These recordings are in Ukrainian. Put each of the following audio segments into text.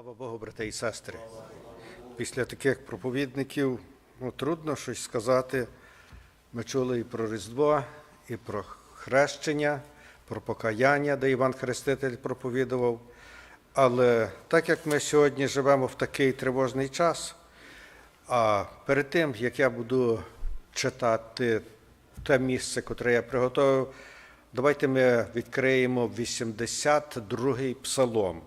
Слава Богу, брати і сестри. Після таких проповідників ну, трудно щось сказати. Ми чули і про Різдво, і про хрещення, про покаяння, де Іван Хреститель проповідував. Але так як ми сьогодні живемо в такий тривожний час, а перед тим, як я буду читати те місце, котре я приготував, давайте ми відкриємо 82-й псалом.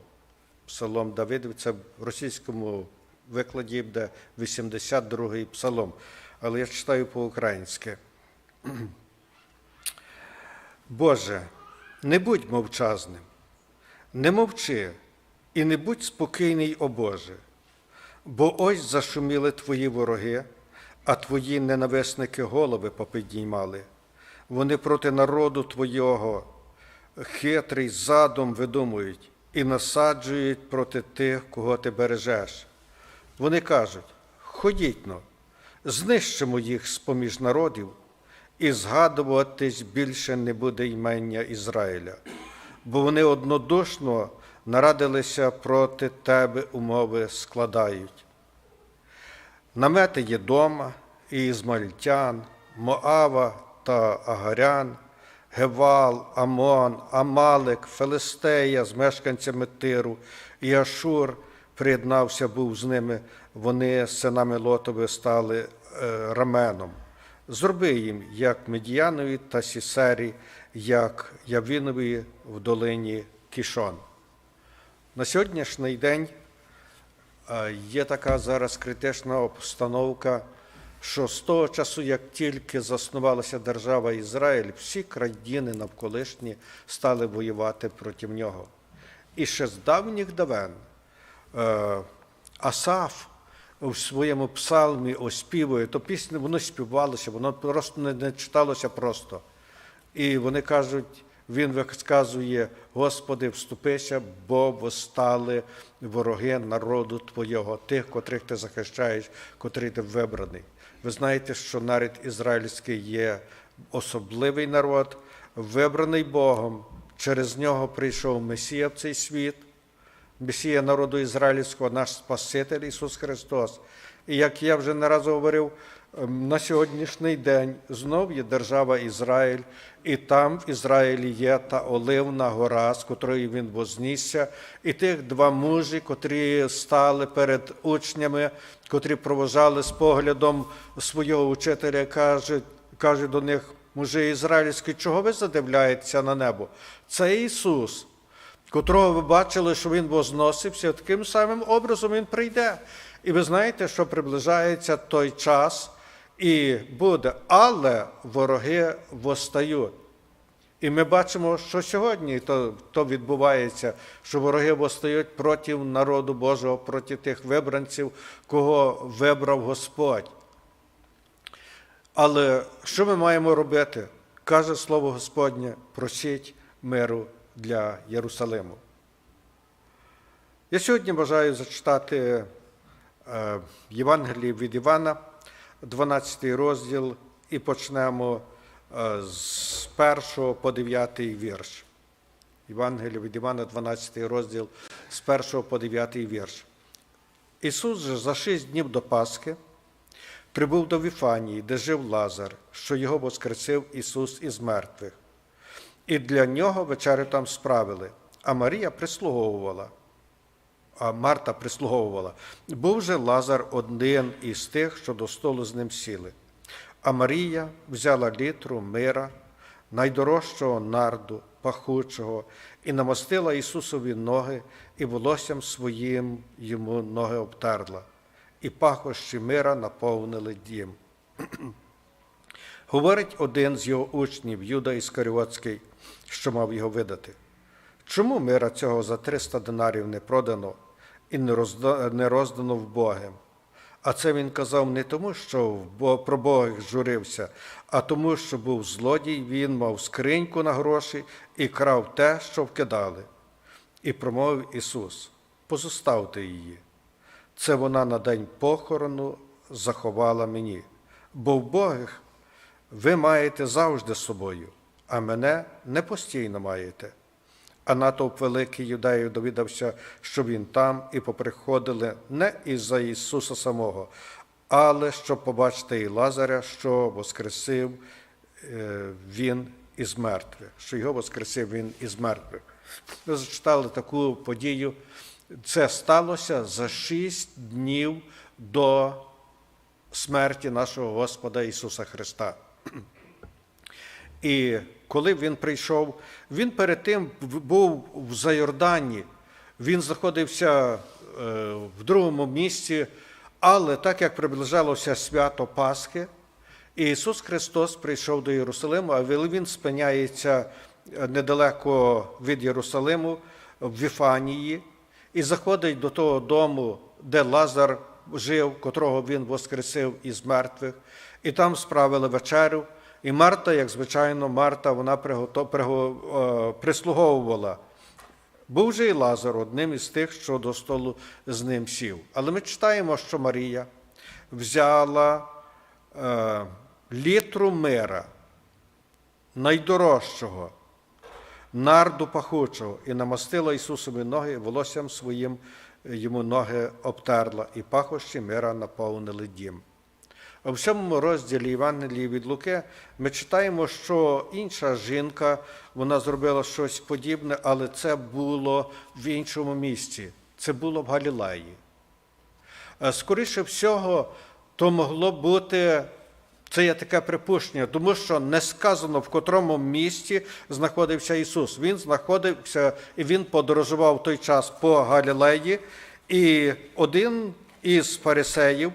Псалом Давидів, це в російському викладі буде 82-й псалом, але я читаю по-українськи. Боже, не будь мовчазним, не мовчи і не будь спокійний, о Боже, бо ось зашуміли твої вороги, а твої ненависники голови попідіймали. Вони проти народу Твого хитрий задум видумують і насаджують проти тих, кого ти бережеш. Вони кажуть: ходіть но, знищимо їх з поміж народів, і згадуватись більше не буде ймення Ізраїля, бо вони однодушно нарадилися проти тебе умови складають. Намети є дома, і Ізмальтян, Моава та Агарян, Гевал, Амон, Амалик, Филистея з мешканцями Тиру, і Ашур приєднався був з ними. Вони з синами Лотові стали е, раменом. Зроби їм, як Медіянові та Сісері, як Явінові в долині Кішон. На сьогоднішній день е, є така зараз критична обстановка, що з того часу, як тільки заснувалася держава Ізраїль, всі країни навколишні стали воювати проти нього. І ще з давніх давен е, Асаф у своєму псалмі оспівує, то пісня воно співалося, воно просто не, не читалося просто. І вони кажуть, він висказує, Господи, вступися, бо восстали вороги народу Твого, тих, котрих ти захищаєш, котрий ти вибраний. Ви знаєте, що народ ізраїльський є особливий народ, вибраний Богом. Через нього прийшов Месія в цей світ, Месія народу ізраїльського, наш Спаситель Ісус Христос. І як я вже не раз говорив, на сьогоднішній день знов є держава Ізраїль, і там в Ізраїлі є та Оливна гора, з котрої він вознісся, і тих два мужі, котрі стали перед учнями, котрі проважали з поглядом свого учителя, кажуть, кажуть до них, мужі ізраїльські, чого ви задивляєтеся на небо? Це Ісус котрого ви бачили, що він возносився, таким самим образом він прийде. І ви знаєте, що приближається той час і буде, але вороги восстають. І ми бачимо, що сьогодні то, то відбувається, що вороги восстають проти народу Божого, проти тих вибранців, кого вибрав Господь. Але що ми маємо робити? Каже слово Господнє: просіть миру для Єрусалиму. Я сьогодні бажаю зачитати е, Євангеліє від Івана, 12 розділ, і почнемо е, з 1 по 9 вірш. Євангеліє від Івана, 12 розділ, з 1 по 9 вірш. Ісус же за шість днів до Пасхи прибув до Віфанії, де жив Лазар, що його воскресив Ісус із мертвих. І для нього вечерю там справили, а Марія прислуговувала. Марта прислуговувала. Був же Лазар один із тих, що до столу з ним сіли. А Марія взяла літру мира, найдорожчого нарду, пахучого, і намастила Ісусові ноги, і волоссям своїм йому ноги обтерла, і пахощі мира наповнили дім. Говорить один з його учнів, Юда Іскаріотський, що мав його видати. Чому мира цього за 300 динарів не продано і не роздано в Боги? А це він казав не тому, що про Бога журився, а тому, що був злодій, він мав скриньку на гроші і крав те, що вкидали. І промовив Ісус: позоставте її. Це вона на день похорону заховала мені, бо в Богих ви маєте завжди з собою, а мене не постійно маєте. А натовп великий юдеїв довідався, що він там, і поприходили не із-за Ісуса самого, але щоб побачити і Лазаря, що воскресив е, він із мертвих, що його воскресив він із мертвих. Ми зачитали таку подію. Це сталося за шість днів до смерті нашого Господа Ісуса Христа. І коли він прийшов, він перед тим був в Зайордані, він знаходився е, в другому місці, але так як приближалося свято Пасхи, Ісус Христос прийшов до Єрусалиму, а він спиняється е, недалеко від Єрусалиму в Віфанії і заходить до того дому, де Лазар жив, котрого він воскресив із мертвих, і там справили вечерю. І Марта, як звичайно, Марта, вона пригото- приго- е, прислуговувала. Був же і Лазар одним із тих, що до столу з ним сів. Але ми читаємо, що Марія взяла е, літру мира, найдорожчого, нарду пахучого, і намастила Ісусові ноги, волоссям своїм йому ноги обтерла, і пахощі мира наповнили дім. У сьомому розділі Євангелії від Луки ми читаємо, що інша жінка вона зробила щось подібне, але це було в іншому місці. Це було в Галілеї. Е, Скоріше всього, то могло бути, це є таке припущення, тому що не сказано, в котрому місті знаходився Ісус. Він знаходився і він подорожував в той час по Галілеї, і один із фарисеїв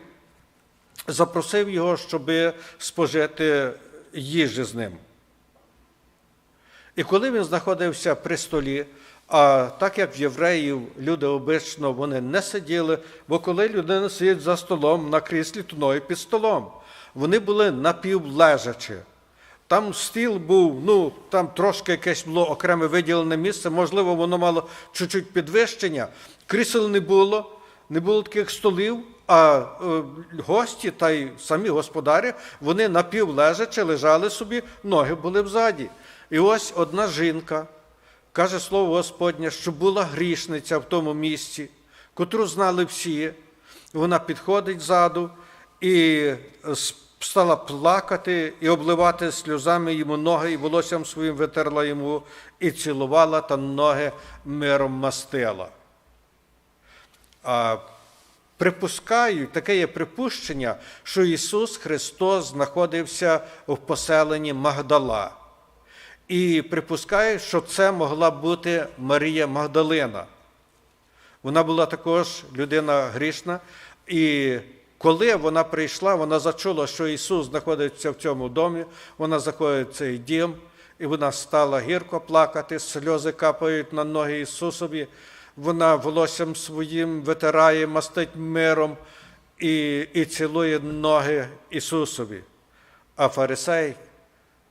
запросив його, щоб спожити їжі з ним. І коли він знаходився при столі, а так як в євреїв люди обично вони не сиділи, бо коли людина сидить за столом на кріслі, то ноги під столом. Вони були напівлежачі. Там стіл був, ну там трошки якесь було окреме виділене місце, можливо, воно мало чуть-чуть підвищення. Крісел не було, не було таких столів, а е, гості та й самі господарі, вони напівлежачи лежали собі, ноги були взаді. І ось одна жінка каже слово Господнє, що була грішниця в тому місці, котру знали всі. Вона підходить ззаду і стала плакати і обливати сльозами йому ноги, і волоссям своїм витерла йому, і цілувала та ноги миром мастила. А припускають, таке є припущення, що Ісус Христос знаходився в поселенні Магдала. І припускають, що це могла бути Марія Магдалина. Вона була також людина грішна. І коли вона прийшла, вона зачула, що Ісус знаходиться в цьому домі, вона заходить в цей дім, і вона стала гірко плакати, сльози капають на ноги Ісусові. Вона волоссям своїм витирає, мастить миром і, і цілує ноги Ісусові. А фарисей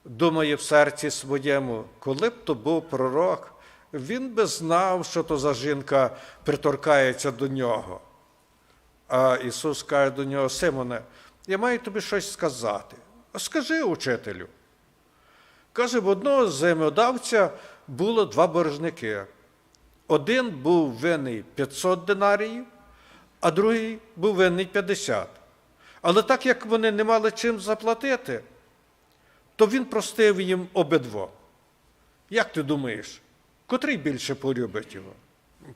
думає в серці своєму, коли б то був пророк, він би знав, що то за жінка приторкається до нього. А Ісус каже до нього, Симоне, я маю тобі щось сказати. «А Скажи учителю. Каже, в одного земледавця було два боржники. Один був винний 500 динаріїв, а другий був винний 50. Але так як вони не мали чим заплатити, то він простив їм обидво. Як ти думаєш, котрий більше полюбить його?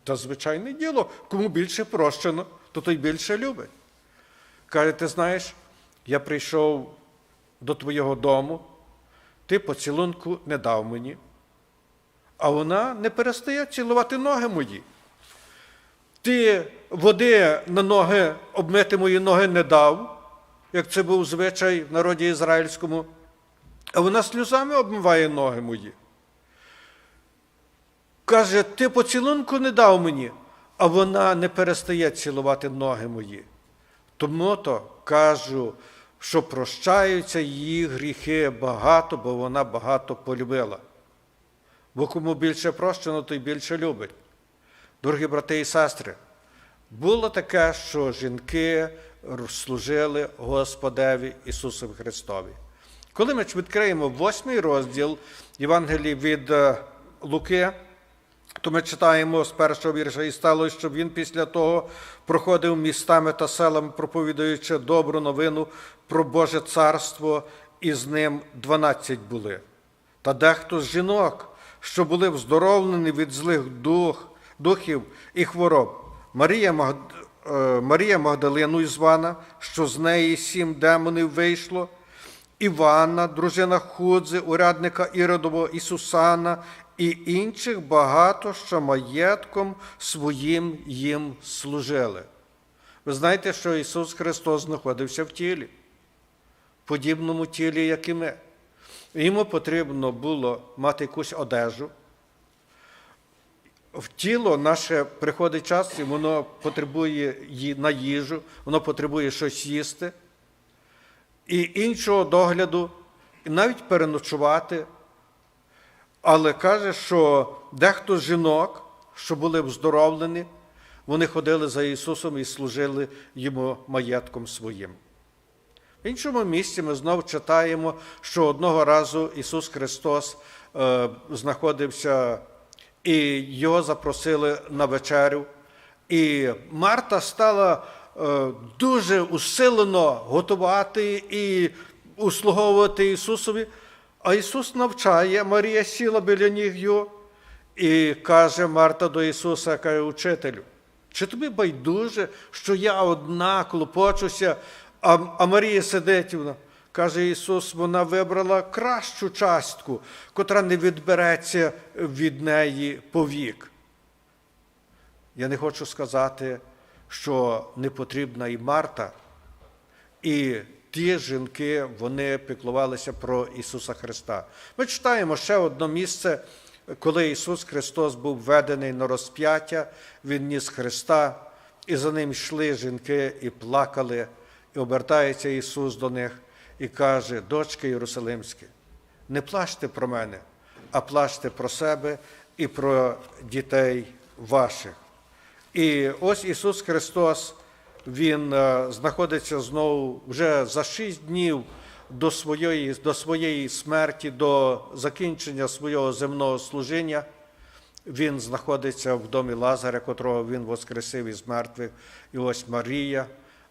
Та звичайне діло, кому більше прощено, то той більше любить. Каже, ти знаєш, я прийшов до твого дому, ти поцілунку не дав мені, вона не перестає цілувати ноги мої. Ти води на ноги, обмити мої ноги не дав, як це був звичай в народі ізраїльському, а вона сльозами обмиває ноги мої. Каже, ти поцілунку не дав мені, а вона не перестає цілувати ноги мої. Тому то кажу, що прощаються її гріхи багато, бо вона багато полюбила. Бо кому більше прощено, той більше любить. Дорогі брати і сестри, було таке, що жінки служили Господеві Ісусові Христові. Коли ми відкриємо восьмий розділ Євангелії від е, Луки, то ми читаємо з першого вірша, і сталося, що він після того проходив містами та селами, проповідуючи добру новину про Боже царство, і з ним дванадцять були. Та дехто з жінок, що були вздоровлені від злих дух, духів і хвороб. Марія, Маг... е, Марія Магдалину Ізвана, що з неї сім демонів вийшло, Івана, дружина Худзи, урядника Іродового і Сусана, і інших багато, що маєтком своїм їм служили. Ви знаєте, що Ісус Христос знаходився в тілі, в подібному тілі, як і ми. Йому потрібно було мати якусь одежу. В тіло наше приходить час, і воно потребує на їжу, воно потребує щось їсти і іншого догляду, і навіть переночувати. Але каже, що дехто з жінок, що були вздоровлені, вони ходили за Ісусом і служили йому маєтком своїм. В іншому місці ми знову читаємо, що одного разу Ісус Христос е, знаходився, і його запросили на вечерю. І Марта стала е, дуже усилено готувати і услуговувати Ісусові. А Ісус навчає, Марія сіла біля ніг його і каже Марта до Ісуса, каже, учителю, чи тобі байдуже, що я одна клопочуся, а, а Марія сидить? Каже Ісус, вона вибрала кращу частку, котра не відбереться від неї повік. Я не хочу сказати, що не потрібна і Марта, і ті жінки вони піклувалися про Ісуса Христа. Ми читаємо ще одне місце, коли Ісус Христос був введений на розп'яття, Він ніс Христа, і за ним йшли жінки і плакали, і обертається Ісус до них і каже: Дочки Єрусалимські, не плачте про мене, а плачте про себе і про дітей ваших. І ось Ісус Христос, Він е, знаходиться знову вже за шість днів до своєї, до своєї смерті, до закінчення свого земного служіння. Він знаходиться в домі Лазаря, котрого він воскресив із мертвих. І ось Марія,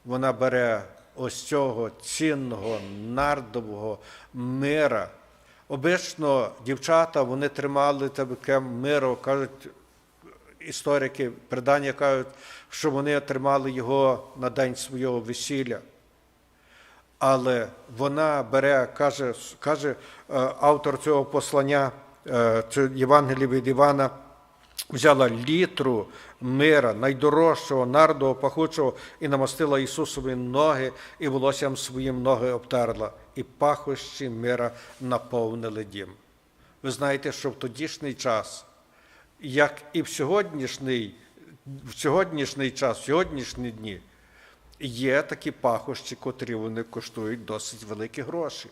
вона бере ось цього цінного нардового мира. Обично дівчата вони тримали таке миро, кажуть, історики, предання кажуть, що вони отримали його на день свого весілля. Але вона бере, каже, каже е, автор цього послання, е, це Євангелія від Івана, взяла літру мира, найдорожчого, нардового, пахучого, і намастила Ісусові ноги, і волоссям своїм ноги обтерла, і пахощі мира наповнили дім. Ви знаєте, що в тодішній час як і в сьогоднішній, в сьогоднішній час, в сьогоднішні дні, є такі пахощі, котрі вони коштують досить великі гроші.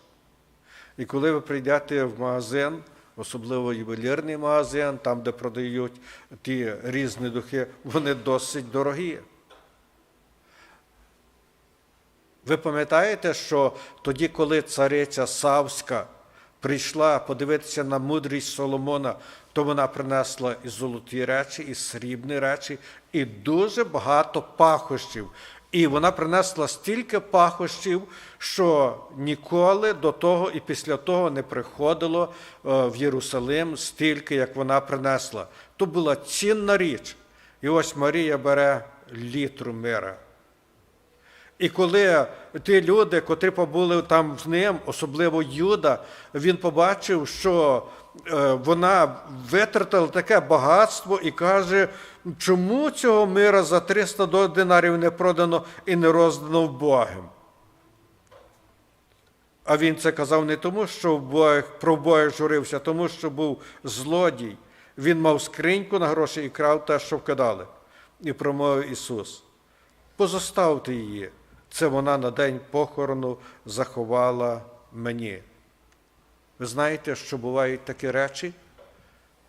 І коли ви прийдете в магазин, особливо ювелірний магазин, там, де продають ті різні духи, вони досить дорогі. Ви пам'ятаєте, що тоді, коли цариця Савська прийшла подивитися на мудрість Соломона, то вона принесла і золоті речі, і срібні речі, і дуже багато пахощів. І вона принесла стільки пахощів, що ніколи до того і після того не приходило е, в Єрусалим стільки, як вона принесла. То була цінна річ. І ось Марія бере літру мира. І коли ті люди, котрі побули там з ним, особливо Юда, він побачив, що е, вона витратила таке багатство і каже, чому цього мира за 300 динарів не продано і не роздано вбогим? А він це казав не тому, що вбоїх, про вбоїх журився, а тому, що був злодій. Він мав скриньку на гроші і крав те, що вкидали. І промовив Ісус. Позоставте її. Це вона на день похорону заховала мені. Ви знаєте, що бувають такі речі,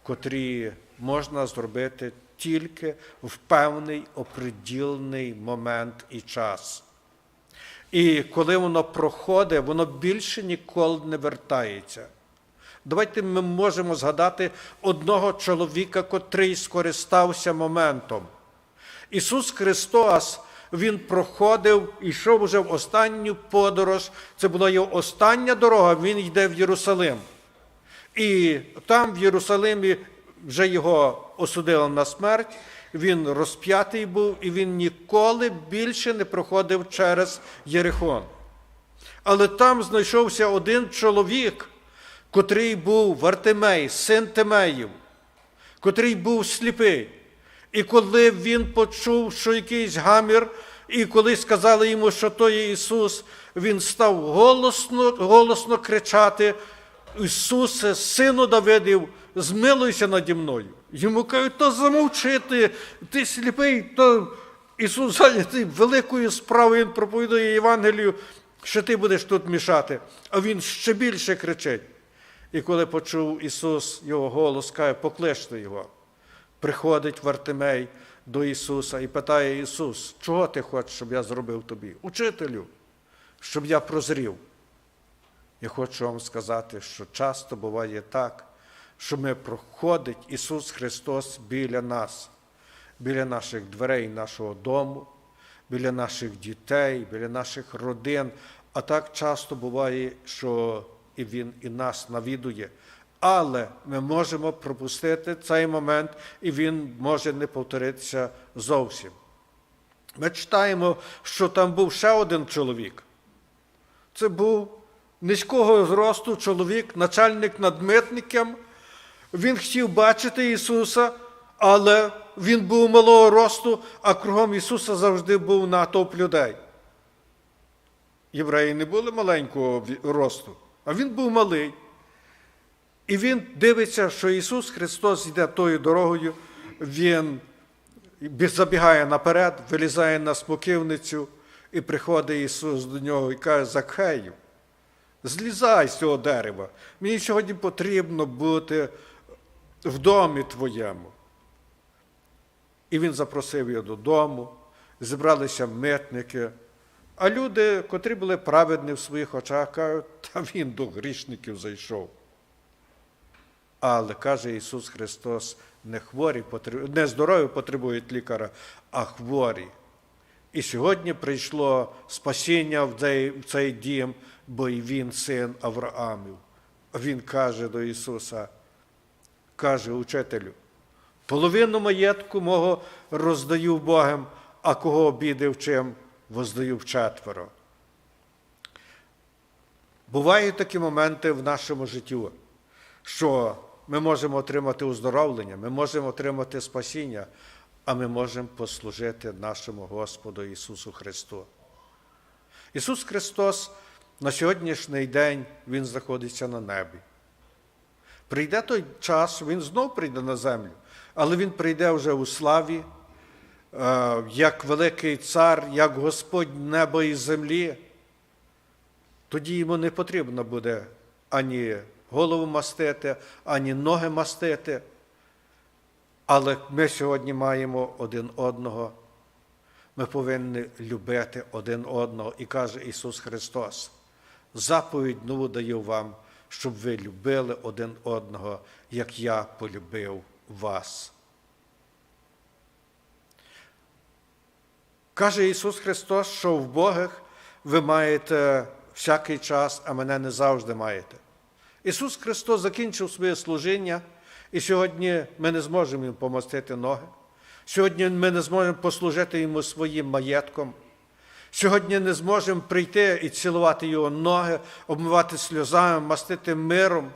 котрі можна зробити тільки в певний оприділений момент і час. І коли воно проходить, воно більше ніколи не вертається. Давайте ми можемо згадати одного чоловіка, котрий скористався моментом. Ісус Христос, Він проходив, йшов уже в останню подорож. Це була його остання дорога, він йде в Єрусалим. І там, в Єрусалимі, вже його осудили на смерть, він розп'ятий був, і він ніколи більше не проходив через Єрихон. Але там знайшовся один чоловік, котрий був Вартимей, син Тимеїв, котрий був сліпий. І коли він почув, що якийсь гамір, і коли сказали йому, що то є Ісус, він став голосно, голосно кричати: Ісусе, сину Давидів, змилуйся наді мною. Йому кажуть, то замовчи ти, ти сліпий, то Ісус зайнятий великою справою, Він проповідує Євангелію, що ти будеш тут мішати. А він ще більше кричить. І коли почув Ісус його голос, каже, покличте його. Приходить Вартимей до Ісуса і питає Ісус, чого ти хочеш, щоб я зробив тобі? Учителю, щоб я прозрів. Я хочу вам сказати, що часто буває так, що ми проходить Ісус Христос біля нас, біля наших дверей, нашого дому, біля наших дітей, біля наших родин. А так часто буває, що і Він і нас навідує. Але ми можемо пропустити цей момент, і він може не повторитися зовсім. Ми читаємо, що там був ще один чоловік. Це був низького зросту чоловік, начальник над митником. Він хотів бачити Ісуса, але він був малого росту, а кругом Ісуса завжди був натовп людей. Євреї не були маленького росту, а він був малий. І він дивиться, що Ісус Христос йде тою дорогою, Він забігає наперед, вилізає на смокивницю, і приходить Ісус до нього і каже, Закхею, злізай з цього дерева. Мені сьогодні потрібно бути в домі твоєму. І він запросив його додому, зібралися митники. А люди, котрі були праведні в своїх очах, кажуть, та він до грішників зайшов. Але каже Ісус Христос, не хворі, не здорові потребують лікаря, а хворі. І сьогодні прийшло спасіння в цей, в цей дім, бо і він син Авраамів. Він каже до Ісуса, каже учителю, половину маєтку мого роздаю Богом, а кого обідив чим, воздаю вчетверо. Бувають такі моменти в нашому житті, що ми можемо отримати уздоровлення, ми можемо отримати спасіння, а ми можемо послужити нашому Господу Ісусу Христу. Ісус Христос на сьогоднішній день Він знаходиться на небі. Прийде той час, Він знов прийде на землю, але Він прийде вже у славі, як великий цар, як Господь неба і землі. Тоді йому не потрібно буде ані голову мастити, ані ноги мастити. Але ми сьогодні маємо один одного. Ми повинні любити один одного. І каже Ісус Христос, заповідь нову даю вам, щоб ви любили один одного, як я полюбив вас. Каже Ісус Христос, що в Богах ви маєте всякий час, а мене не завжди маєте. Ісус Христос закінчив своє служіння, і сьогодні ми не зможемо їм помастити ноги. Сьогодні ми не зможемо послужити йому своїм маєтком. Сьогодні не зможемо прийти і цілувати його ноги, обмивати сльозами, мастити миром.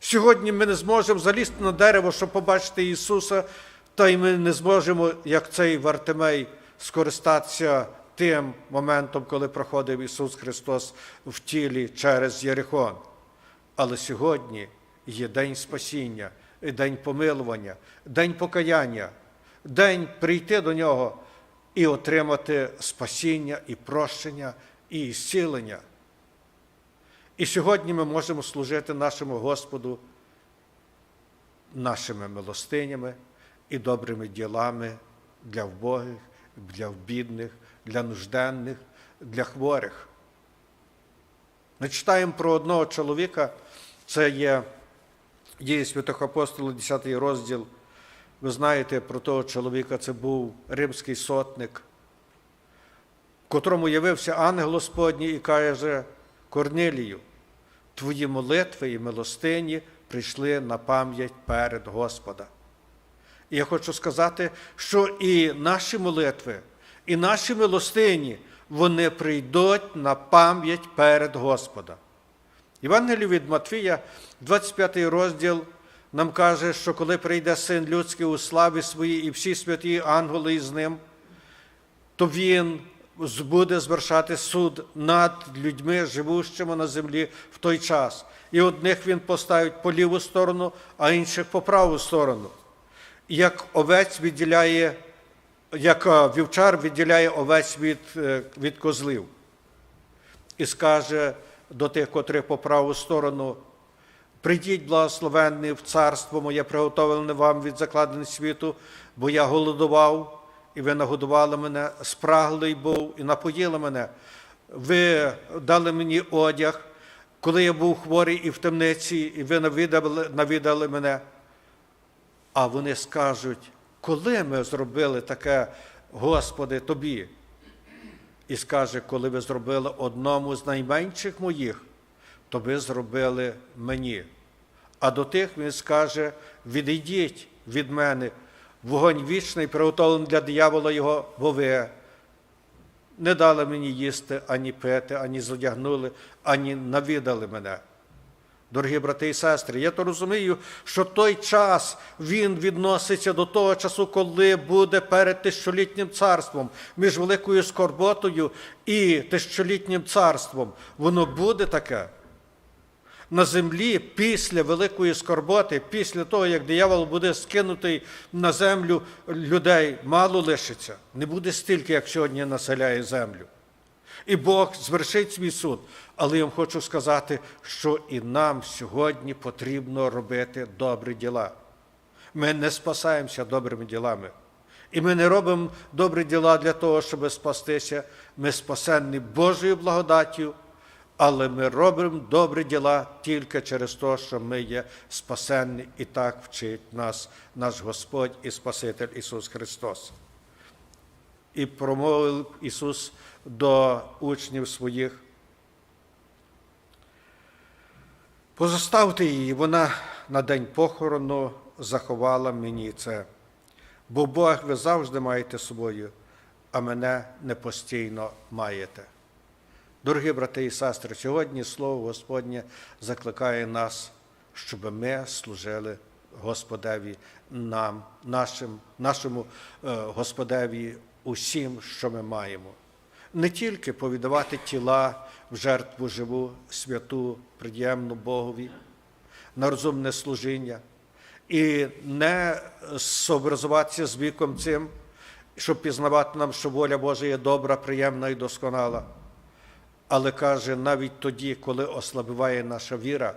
Сьогодні ми не зможемо залізти на дерево, щоб побачити Ісуса, та й ми не зможемо, як цей Вартимей, скористатися тим моментом, коли проходив Ісус Христос в тілі через Єрихон. Але сьогодні є день спасіння, день помилування, день покаяння, день прийти до нього і отримати спасіння, і прощення, і зцілення. І сьогодні ми можемо служити нашому Господу нашими милостинями і добрими ділами для вбогих, для бідних, для нужденних, для хворих. Ми читаємо про одного чоловіка, це є Дії святих апостолів, 10 розділ. Ви знаєте про того чоловіка, це був римський сотник, котрому явився ангел Господній і каже Корнилію, твої молитви і милостині прийшли на пам'ять перед Господа. І я хочу сказати, що і наші молитви, і наші милостині, вони прийдуть на пам'ять перед Господа. Євангелію від Матвія, 25 розділ, нам каже, що коли прийде син людський у славі своїй і всі святі ангели із ним, то він буде звершати суд над людьми, живущими на землі в той час. І одних він поставить по ліву сторону, а інших по праву сторону. Як овець відділяє, як вівчар відділяє овець від, е, від козлів. І скаже до тих, котрих по праву сторону, прийдіть, благословенні, в царство моє приготовлене вам від закладень світу, бо я голодував, і ви нагодували мене, спраглий був і напоїли мене. Ви дали мені одяг, коли я був хворий і в темниці, і ви навідали, навідали мене. А вони скажуть, коли ми зробили таке, Господи, Тобі? І скаже, коли ви зробили одному з найменших моїх, то ви зробили мені. А до тих він скаже: відійдіть від мене, вогонь вічний, приготовлений для диявола його, бо ви не дали мені їсти ані пити, ані зодягнули, ані навідали мене. Дорогі брати і сестри, я то розумію, що той час він відноситься до того часу, коли буде перед тисячолітнім царством, між великою скорботою і тисячолітнім царством. Воно буде таке. На землі після великої скорботи, після того, як диявол буде скинутий на землю людей, мало лишиться. Не буде стільки, як сьогодні населяє землю. І Бог звершить свій суд. Але я вам хочу сказати, що і нам сьогодні потрібно робити добрі діла. Ми не спасаємося добрими ділами. І ми не робимо добрі діла для того, щоб спастися. Ми спасенні Божою благодаттю, але ми робимо добрі діла тільки через те, що ми є спасенні, і так вчить нас наш Господь і Спаситель Ісус Христос. І промовив Ісус до учнів своїх. Позоставте її, вона на день похорону заховала мені це, бо Бог ви завжди маєте собою, а мене не постійно маєте. Дорогі брати і сестри, сьогодні Слово Господнє закликає нас, щоб ми служили Господеві нам, нашим, нашому е, Господеві усім, що ми маємо. Не тільки повідавати тіла в жертву живу, святу, приємну Богові, на розумне служіння, і не сообразуватися з віком цим, щоб пізнавати нам, що воля Божа є добра, приємна і досконала. Але каже, навіть тоді, коли ослабіває наша віра,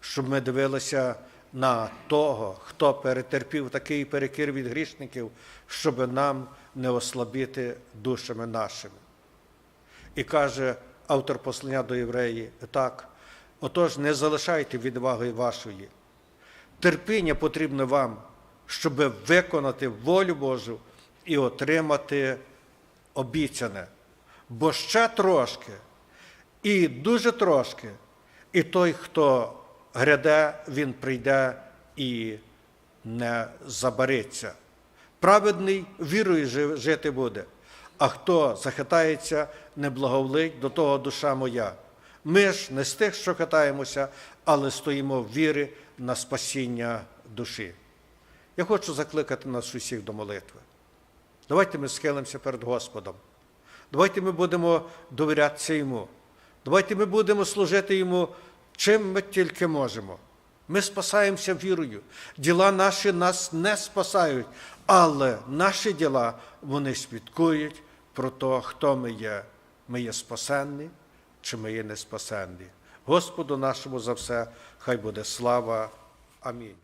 щоб ми дивилися на того, хто перетерпів такий перекір від грішників, щоб нам не ослабіти душами нашими. І каже автор послання до євреї, так, отож не залишайте відваги вашої. Терпіння потрібно вам, щоб виконати волю Божу і отримати обіцяне. Бо ще трошки, і дуже трошки, і той, хто гряде, він прийде і не забариться. Праведний вірою жити буде, а хто захитається, не благоволить до того душа моя. Ми ж не з тих, що хитаємося, але стоїмо в вірі на спасіння душі. Я хочу закликати нас усіх до молитви. Давайте ми схилимося перед Господом. Давайте ми будемо довірятися Йому. Давайте ми будемо служити Йому, чим ми тільки можемо. Ми спасаємося вірою. Діла наші нас не спасають, але наші діла вони свідкують про те, хто ми є. Ми є спасенні чи ми є не спасенні. Господу нашому за все, хай буде слава. Амінь.